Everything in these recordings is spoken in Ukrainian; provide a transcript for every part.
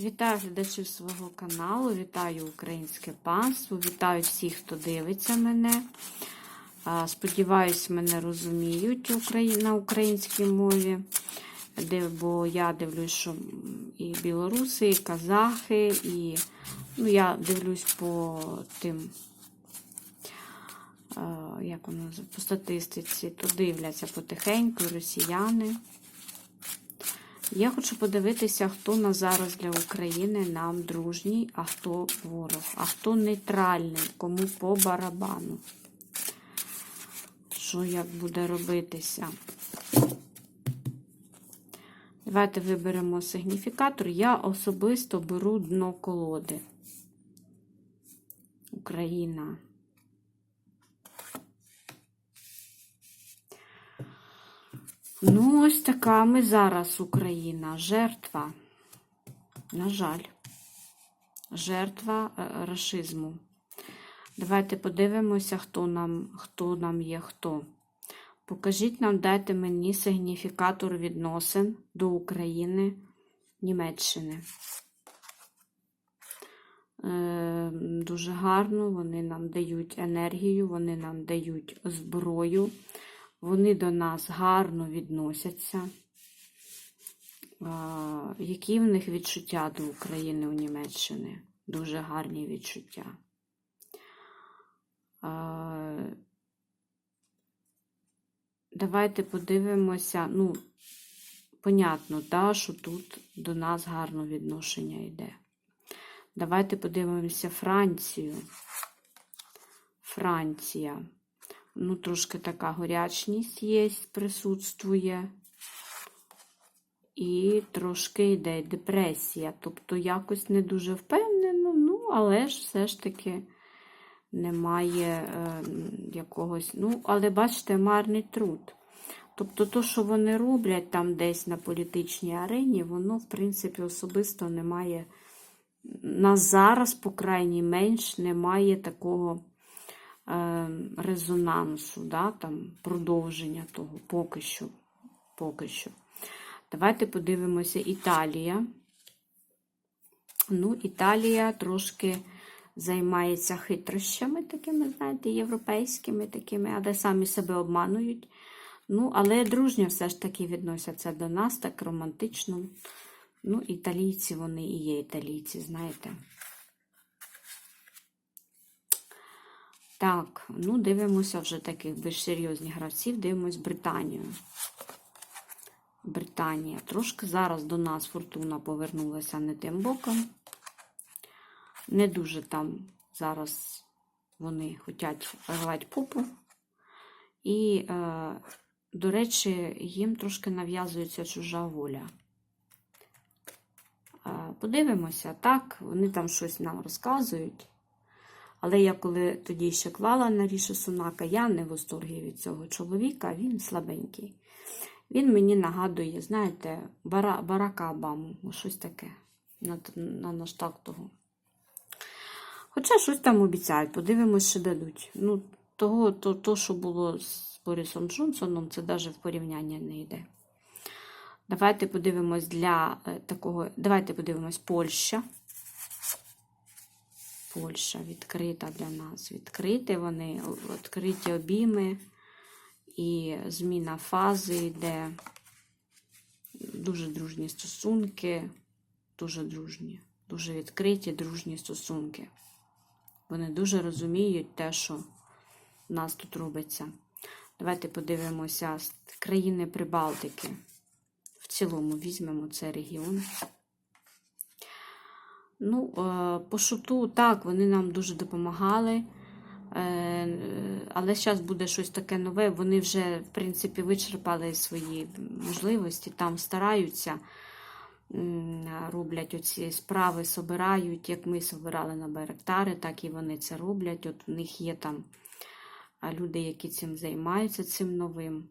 Вітаю глядачів свого каналу, вітаю українське панство, вітаю всіх, хто дивиться мене. Сподіваюсь, мене розуміють на українській мові, бо я дивлюсь, що і білоруси, і казахи, і ну, я дивлюсь по тим, як воно по статистиці, то дивляться потихеньку росіяни. Я хочу подивитися, хто на зараз для України нам дружній, а хто ворог, а хто нейтральний, кому по барабану. Що як буде робитися? Давайте виберемо сигніфікатор. Я особисто беру дно колоди. Україна. Ну, ось така ми зараз Україна. Жертва. На жаль, жертва е, рашизму. Давайте подивимося, хто нам, хто нам є хто. Покажіть нам, дайте мені сигніфікатор відносин до України, Німеччини. Е, Дуже гарно, вони нам дають енергію, вони нам дають зброю. Вони до нас гарно відносяться. Які в них відчуття до України у Німеччини? Дуже гарні відчуття. Давайте подивимося. Ну, понятно, да, що тут до нас гарно відношення йде. Давайте подивимося Францію. Франція. Ну, трошки така горячність є, присутствує. І трошки йде депресія. Тобто якось не дуже впевнено, ну, але ж все ж таки немає е, якогось. Ну, але бачите, марний труд. Тобто, то, що вони роблять там десь на політичній арені, воно, в принципі, особисто немає. На зараз, по крайній менш, немає такого резонансу, да, там, продовження того, поки що. поки що. Давайте подивимося Італія. Ну, Італія трошки займається хитрощами такими, знаєте, європейськими такими, але самі себе обманують. Ну, але дружньо все ж таки відносяться до нас, так романтично. Ну, італійці вони і є італійці, знаєте. Так, ну дивимося вже таких більш серйозних гравців, дивимось Британію. Британія. Трошки зараз до нас фортуна повернулася не тим боком. Не дуже там зараз вони хочуть рвати попу. І, е, до речі, їм трошки нав'язується чужа воля. Е, подивимося, так, вони там щось нам розказують. Але я коли тоді ще клала на Ріші Сунака, я не в восторгі від цього чоловіка, він слабенький. Він мені нагадує, знаєте, Бара, Барака Обаму, щось таке на, на наштак того. Хоча щось там обіцяють, подивимось, що дадуть. Ну, того, то, то, що було з Борисом Джонсоном, це навіть в порівняння не йде. Давайте подивимось для е, такого. Давайте подивимось Польща. Польща відкрита для нас. Відкриті вони, відкриті обійми і зміна фази йде. Дуже дружні стосунки, дуже дружні, дуже відкриті, дружні стосунки. Вони дуже розуміють те, що в нас тут робиться. Давайте подивимося країни Прибалтики. В цілому візьмемо цей регіон. Ну, е, по шуту, так, вони нам дуже допомагали. Е, Але зараз буде щось таке нове. Вони вже, в принципі, вичерпали свої можливості, там стараються, роблять оці справи, собирають, як ми собирали на Байрактари, так і вони це роблять. От у них є там люди, які цим займаються, цим новим.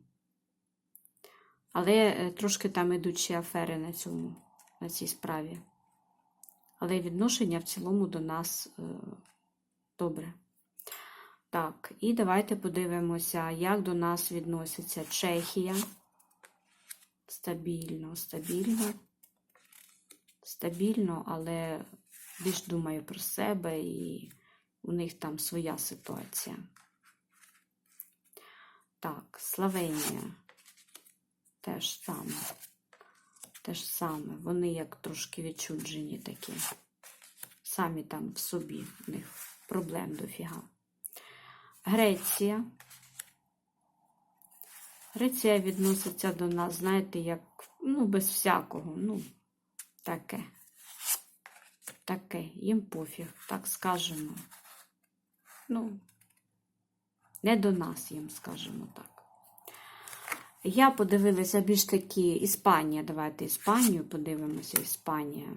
Але е, трошки там ідуть афери на цьому, на цій справі. Але відношення в цілому до нас е, добре. Так, і давайте подивимося, як до нас відноситься Чехія. Стабільно, стабільно. стабільно, але більш думаю про себе і у них там своя ситуація. Так, Словенія. Теж саме. Теж саме. Вони як трошки відчуджені такі. Самі там в собі. У них проблем дофіга. Греція. Греція відноситься до нас, знаєте, як, ну, без всякого. Ну, таке. Таке. Їм пофіг, так скажемо. Ну, не до нас їм, скажемо так. Я подивилася більш такі Іспанія. Давайте Іспанію подивимося. Іспанія.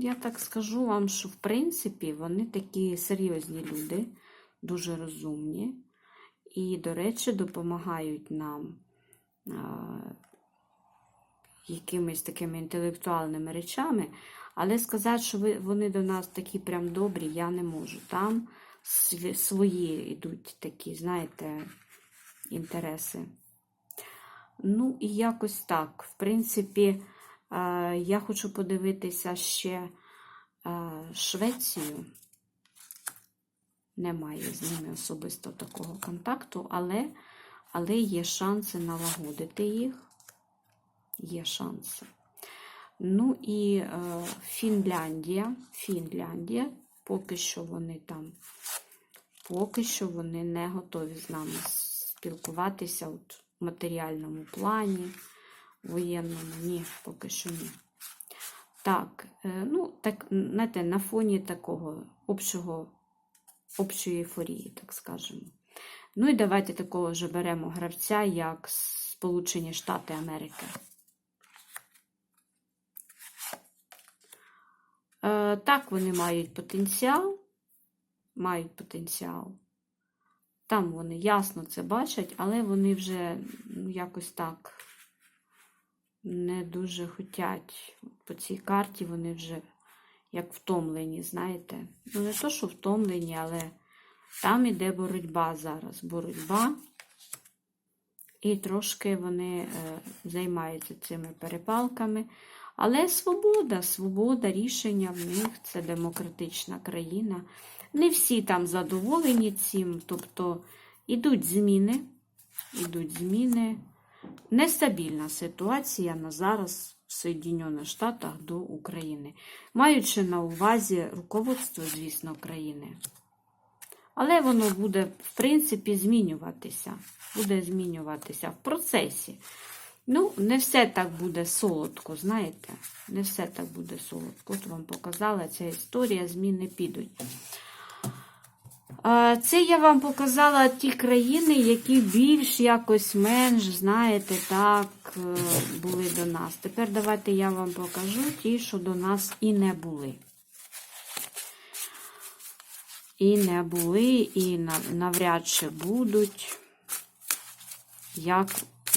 Я так скажу вам, що в принципі вони такі серйозні люди, дуже розумні. І, до речі, допомагають нам а, якимись такими інтелектуальними речами. Але сказати, що ви, вони до нас такі прям добрі, я не можу. Там свої йдуть такі, знаєте, інтереси. Ну, і якось так. В принципі, е, я хочу подивитися ще е, Швецію. Немає з ними особисто такого контакту, але, але є шанси налагодити їх. Є шанси. Ну і е, Фінляндія. Фінляндія. Поки що вони там, поки що вони не готові з нами спілкуватися от, в матеріальному плані, воєнному. Ні, поки що ні. Так, е, ну, так, знаєте, на фоні такого общого, общої ейфорії, так скажемо. Ну і давайте такого ж беремо гравця, як Сполучені Штати Америки. Е, так, вони мають потенціал, мають потенціал. Там вони ясно це бачать, але вони вже ну, якось так не дуже хотять. По цій карті вони вже як втомлені, знаєте. Ну, не то, що втомлені, але там іде боротьба зараз. Боротьба. І трошки вони е, займаються цими перепалками. Але свобода, свобода, рішення в них це демократична країна. Не всі там задоволені цим, тобто ідуть зміни, ідуть зміни. Нестабільна ситуація на зараз в Соєдинених Штатах до України, маючи на увазі руководство, звісно, країни. Але воно буде, в принципі, змінюватися. Буде змінюватися в процесі. Ну, не все так буде солодко, знаєте. Не все так буде солодко. От вам показала ця історія, зміни підуть. Це я вам показала ті країни, які більш якось менш, знаєте, так, е, були до нас. Тепер давайте я вам покажу ті, що до нас і не були. І не були, і навряд чи будуть. Як,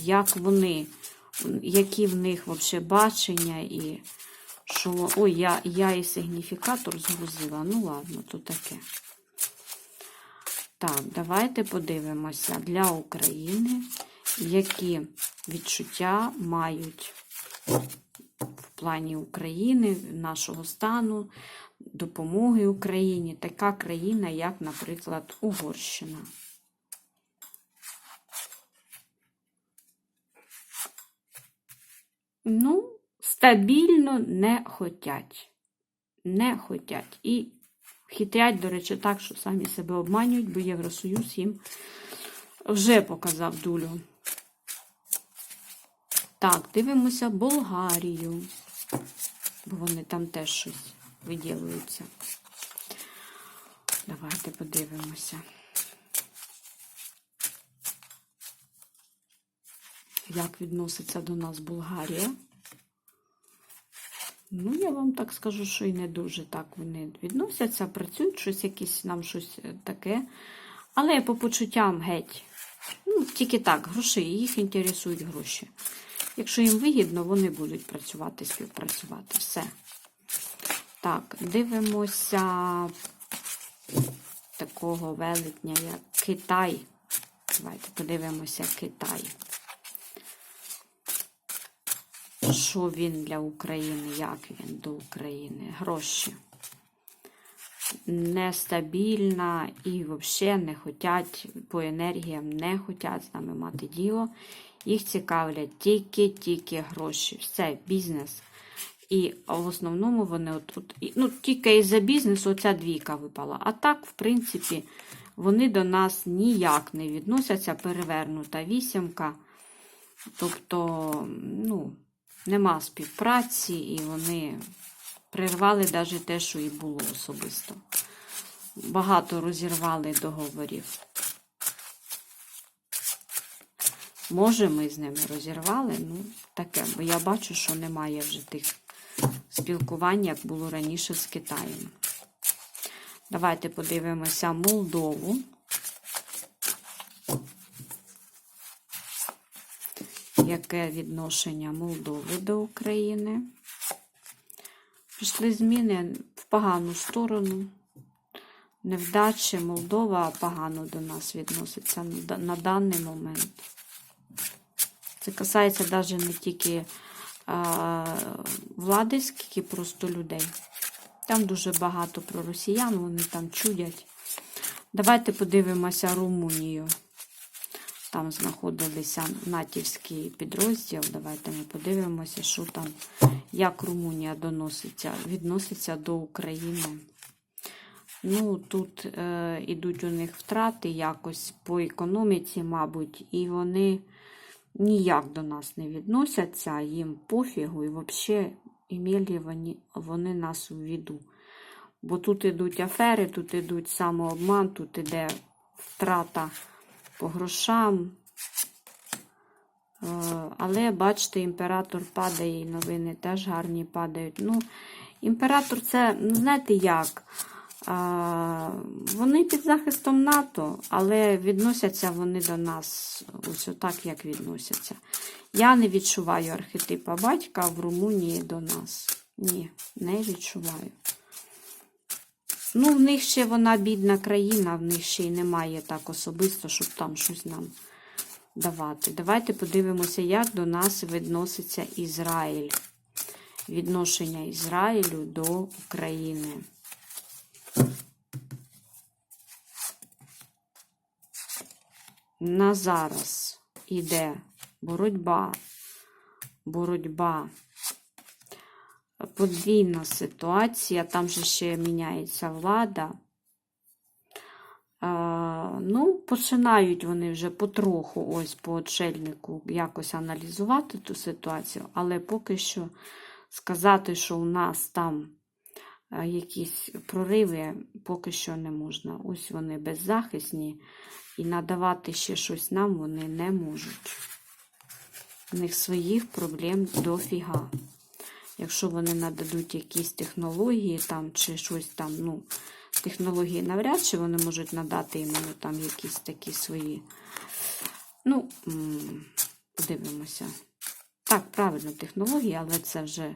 як вони, які в них взагалі бачення і що. Ой, я, я і сигніфікатор згрузила. Ну, ладно, то таке. Так, давайте подивимося для України, які відчуття мають в плані України, нашого стану, допомоги Україні, така країна, як, наприклад, Угорщина. Ну, стабільно не хотять. Не хотять. І хитрять, до речі, так, що самі себе обманюють, бо Євросоюз їм вже показав дулю. Так, дивимося Болгарію. Бо вони там теж щось виділюються. Давайте подивимося. Як відноситься до нас Болгарія? Ну, я вам так скажу, що і не дуже так вони відносяться, працюють щось якесь нам щось е, таке. Але по почуттям геть. Ну, тільки так, гроші, їх інтересують гроші. Якщо їм вигідно, вони будуть працювати, співпрацювати. Все. Так, дивимося такого велетня, як Китай. Давайте подивимося Китай. Що він для України, як він до України. Гроші. Нестабільна і взагалі не хочуть по енергіям, не хочуть з нами мати діло. Їх цікавлять тільки-тільки гроші. Все, бізнес. І в основному вони от, от ну, тільки із-за бізнесу оця двійка випала. А так, в принципі, вони до нас ніяк не відносяться. Перевернута вісімка. Тобто, ну, нема співпраці, і вони прервали навіть те, що і було особисто. Багато розірвали договорів. Може, ми з ними розірвали, ну, таке, бо я бачу, що немає вже тих спілкувань, як було раніше з Китаєм. Давайте подивимося Молдову. Яке відношення Молдови до України? Пішли зміни в погану сторону. Невдачі Молдова погано до нас відноситься на даний момент. Це касається навіть не тільки а, влади, скільки просто людей. Там дуже багато про росіян, вони там чудять. Давайте подивимося Румунію. Там знаходилися натівський підрозділ. Давайте ми подивимося, що там, як Румунія доноситься, відноситься до України. Ну, тут е, ідуть у них втрати якось по економіці, мабуть, і вони ніяк до нас не відносяться, їм пофігу, і взагалі імели вони, вони нас у віду. Бо тут ідуть афери, тут ідуть самообман, тут іде втрата по грошам. Е, Але бачите, імператор падає, і новини теж гарні падають. Ну, імператор це, ну, знаєте як? Вони під захистом НАТО, але відносяться вони до нас ось отак, як відносяться. Я не відчуваю архетипа батька в Румунії до нас. Ні, не відчуваю. Ну, в них ще вона бідна країна, в них ще й немає так особисто, щоб там щось нам давати. Давайте подивимося, як до нас відноситься Ізраїль. Відношення Ізраїлю до України. На зараз іде боротьба, боротьба, подвійна ситуація, там же ще міняється влада. Ну, починають вони вже потроху, ось по отшельнику, якось аналізувати ту ситуацію, але поки що сказати, що у нас там якісь прориви, поки що не можна. Ось вони беззахисні, і надавати ще щось нам вони не можуть. У них своїх проблем дофіга. Якщо вони нададуть якісь технології там, чи щось там, ну, технології навряд чи вони можуть надати іменно там якісь такі свої. Ну, подивимося. Так, правильно, технології, але це вже е,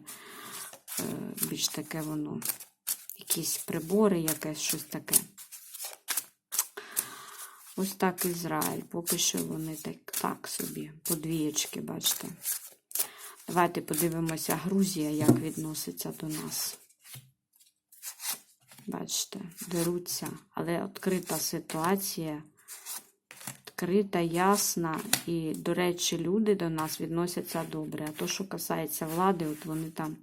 більш таке воно. Якісь прибори, якесь щось таке. Ось так Ізраїль. Поки що вони так, так собі, подвієчки, бачите. Давайте подивимося Грузія, як відноситься до нас. Бачите, деруться, але відкрита ситуація, відкрита, ясна. І, до речі, люди до нас відносяться добре. А то, що касається влади, от вони там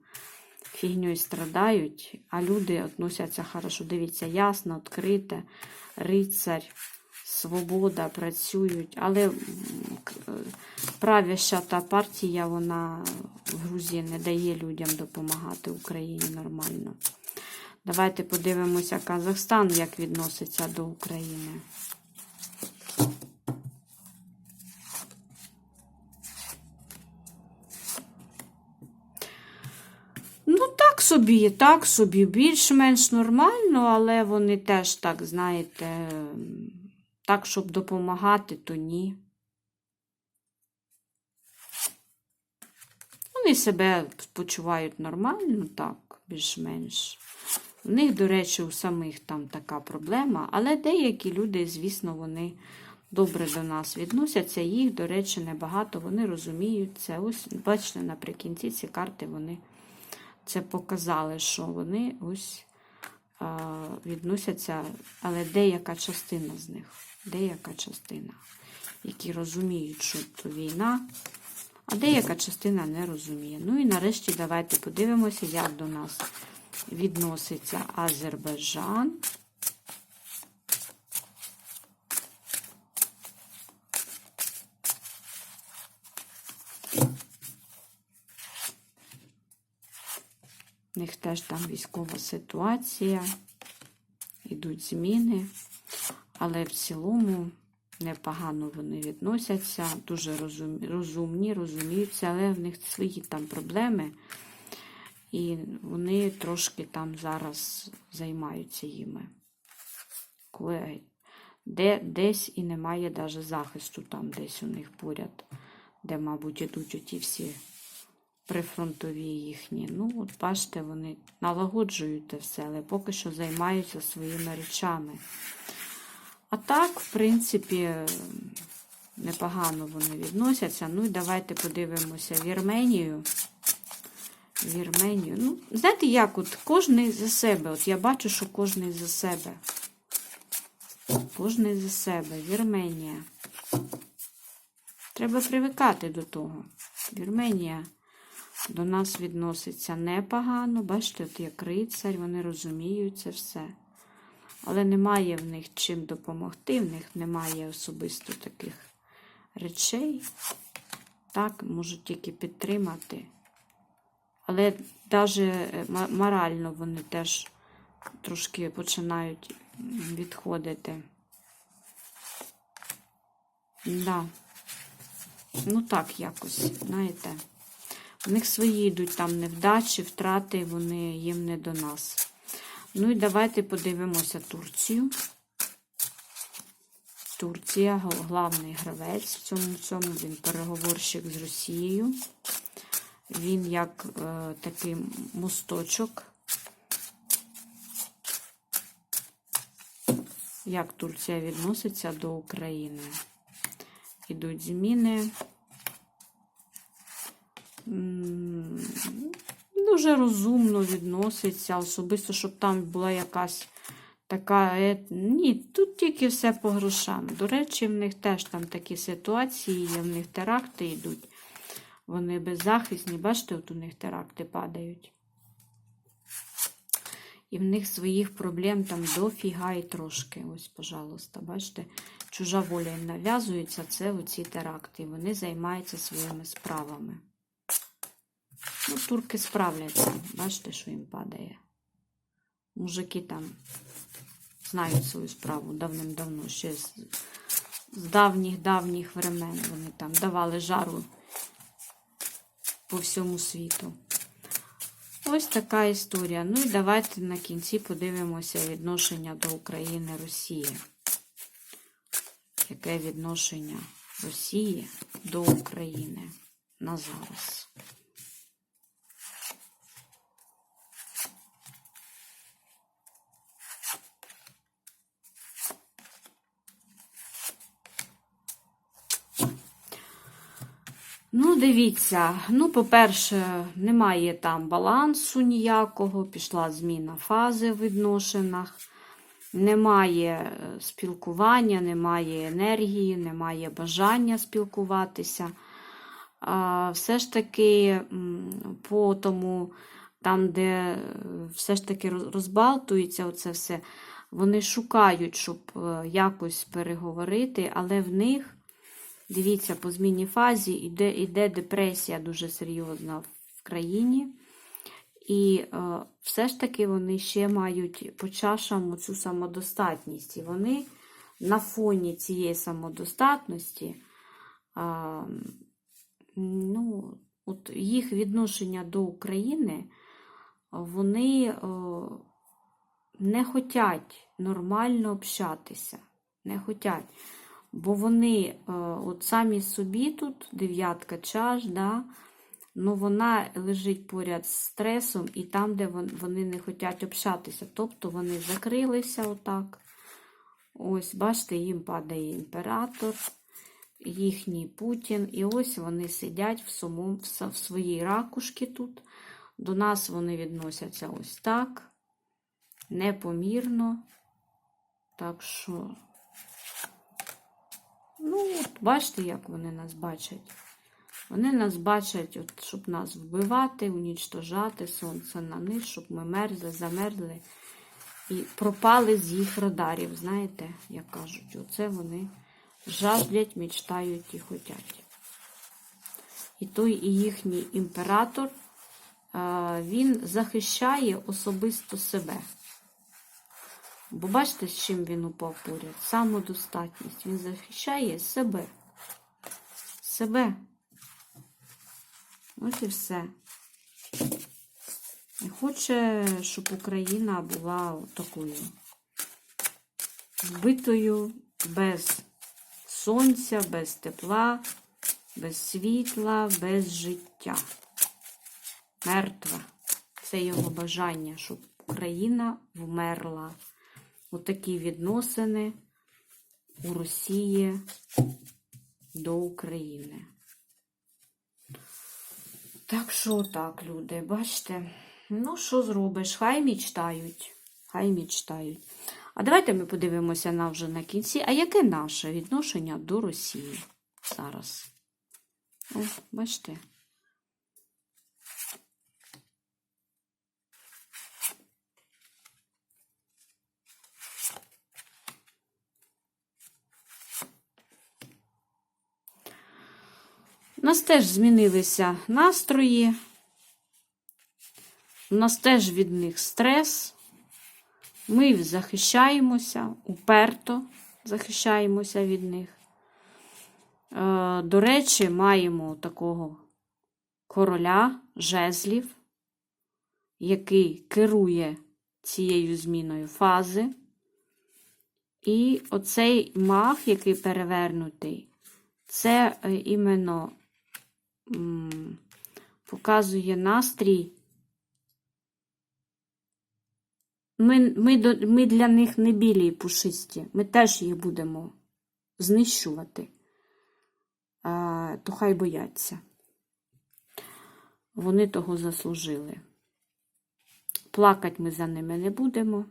фігньою страдають, а люди відносяться хорошо. Дивіться, ясно, відкрите, рицарь, свобода, працюють. Але е, правяща та партія, вона в Грузії не дає людям допомагати Україні нормально. Давайте подивимося Казахстан, як відноситься до України. Ну, так собі, так собі, більш-менш нормально, але вони теж так, знаєте, так, щоб допомагати, то ні. Вони себе почувають нормально, так, більш-менш. В них, до речі, у самих там така проблема, але деякі люди, звісно, вони добре до нас відносяться. Їх, до речі, небагато, вони розуміють це. Ось, бачите, наприкінці ці карти вони це показали, що вони ось а, відносяться, але деяка частина з них, деяка частина, які розуміють, що то війна, а деяка частина не розуміє. Ну і нарешті давайте подивимося, як до нас відноситься Азербайджан. У них теж там військова ситуація, йдуть зміни, але в цілому непогано вони відносяться, дуже розум, розумні, розуміються, але в них свої там проблеми. І вони трошки там зараз займаються їми. Коли де, десь і немає навіть захисту там десь у них поряд, де, мабуть, ідуть оті всі прифронтові їхні. Ну, от бачите, вони налагоджують те все, але поки що займаються своїми речами. А так, в принципі, непогано вони відносяться. Ну і давайте подивимося Вірменію. Вірменію. Ну, знаєте, як от кожний за себе. От я бачу, що кожний за себе. Кожний за себе. Вірменія. Треба привикати до того. Вірменія до нас відноситься непогано. Бачите, от як рицарь, вони розуміють це все. Але немає в них чим допомогти, в них немає особисто таких речей. Так, можуть тільки підтримати. Але навіть морально вони теж трошки починають відходити. Да. Ну так якось, знаєте. У них свої йдуть там невдачі, втрати, вони їм не до нас. Ну і давайте подивимося Турцію. Турція, головний гравець в цьому цьому він переговорщик з Росією. Він як е, такий мосточок. Як Турція відноситься до України? Ідуть зміни. Дуже розумно відноситься, особисто, щоб там була якась така. е, Ні, тут тільки все по грошам. До речі, в них теж там такі ситуації, є, в них теракти йдуть. Вони беззахисні, бачите, от у них теракти падають. І в них своїх проблем там дофіга і трошки. Ось, пожалуйста, бачите, чужа воля їм нав'язується, це оці теракти. Вони займаються своїми справами. Ну, турки справляться. Бачите, що їм падає. Мужики там знають свою справу давним-давно, ще з, з давніх-давніх времен. Вони там давали жару по всьому світу. Ось така історія. Ну і давайте на кінці подивимося відношення до України Росії. Яке відношення Росії до України на зараз? Ну, дивіться, ну, по-перше, немає там балансу ніякого, пішла зміна фази в відношеннях, немає е, спілкування, немає енергії, немає бажання спілкуватися. Все ж таки, по тому, там, де е, все ж таки розбалтується оце все, вони шукають, щоб е, якось переговорити, але в них. Дивіться, по зміні фазі йде, йде депресія дуже серйозна в країні. І е, все ж таки вони ще мають по чашам цю самодостатність. І вони на фоні цієї самодостатності, е, ну, от їх відношення до України, вони е, не хочуть нормально общатися. Не хочуть. Бо вони е, от самі собі тут, дев'ятка чаш, да, ну вона лежить поряд з стресом і там, де вони не хочуть общатися. Тобто вони закрилися отак. ось, бачите, їм падає імператор, їхній Путін. І ось вони сидять в, самому, в в своїй ракушці тут. До нас вони відносяться ось так, непомірно. Так що, ну, бачите, як вони нас бачать. Вони нас бачать, от, щоб нас вбивати, унічтожати, сонце на них, щоб ми мерзли, замерзли і пропали з їх радарів. Знаєте, як кажуть, оце вони жаждять, мечтають і хотять. І той і їхній імператор, він захищає особисто себе. Бо бачите, з чим він упав поряд? Самодостатність. Він захищає себе. Себе. Ось і все. І хоче, щоб Україна була такою вбитою, без сонця, без тепла, без світла, без життя. Мертва. Це його бажання, щоб Україна вмерла. Отакі відносини у Росії до України. Так що так, люди, бачите? Ну, що зробиш? Хай мічтають. Хай мічтають. А давайте ми подивимося на вже на кінці. А яке наше відношення до Росії зараз? О, бачите? У нас теж змінилися настрої. У нас теж від них стрес. Ми захищаємося, уперто захищаємося від них. Е, До речі, маємо такого короля жезлів, який керує цією зміною фази. І оцей маг, який перевернутий, це е, іменно показує настрій. Ми, ми, ми для них не білі і пушисті. Ми теж їх будемо знищувати. А, то хай бояться. Вони того заслужили. Плакать ми за ними не будемо.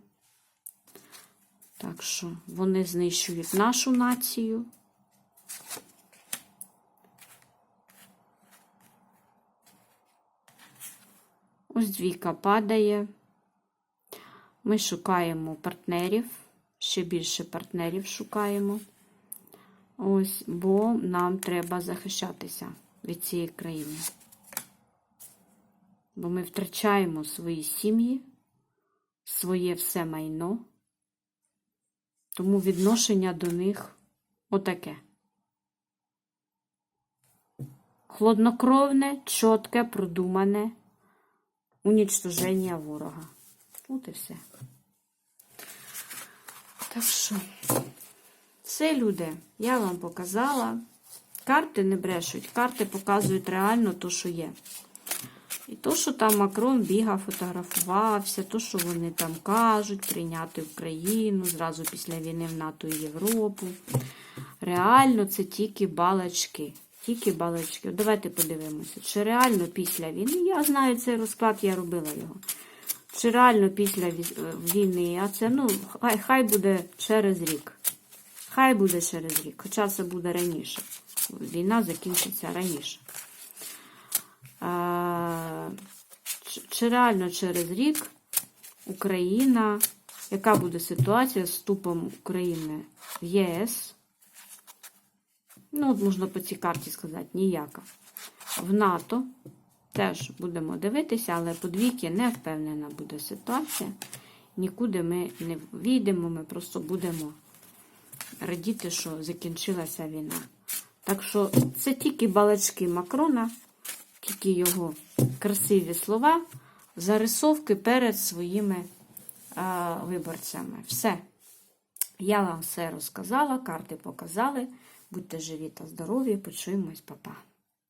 Так що вони знищують нашу націю. Ось двійка падає. Ми шукаємо партнерів, ще більше партнерів шукаємо. Ось, бо нам треба захищатися від цієї країни. Бо ми втрачаємо свої сім'ї, своє все майно. Тому відношення до них отаке. Хладнокровне, чітке, продумане унічтоження ворога. От і все. Так що, це, люди, я вам показала. Карти не брешуть, карти показують реально то, що є. І то, що там Макрон бігав, фотографувався, то, що вони там кажуть, прийняти Україну зразу після війни в НАТО і Європу. Реально це тільки балачки. Тільки балачки. Давайте подивимося, чи реально після війни, я знаю цей розклад, я робила його. Чи реально після е, війни, а це, ну, хай, хай буде через рік. Хай буде через рік, хоча це буде раніше. Війна закінчиться раніше. А, чи- чи реально через рік Україна, яка буде ситуація з вступом України в ЄС? Ну, от можна по цій карті сказати, ніяка. В НАТО теж будемо дивитися, але по двійки не впевнена буде ситуація. Нікуди ми не війдемо, ми просто будемо радіти, що закінчилася війна. Так що це тільки балачки Макрона, тільки його красиві слова, зарисовки перед своїми а, виборцями. Все. Я вам все розказала, карти показали. Будьте живі та здорові, почуємось, па-па.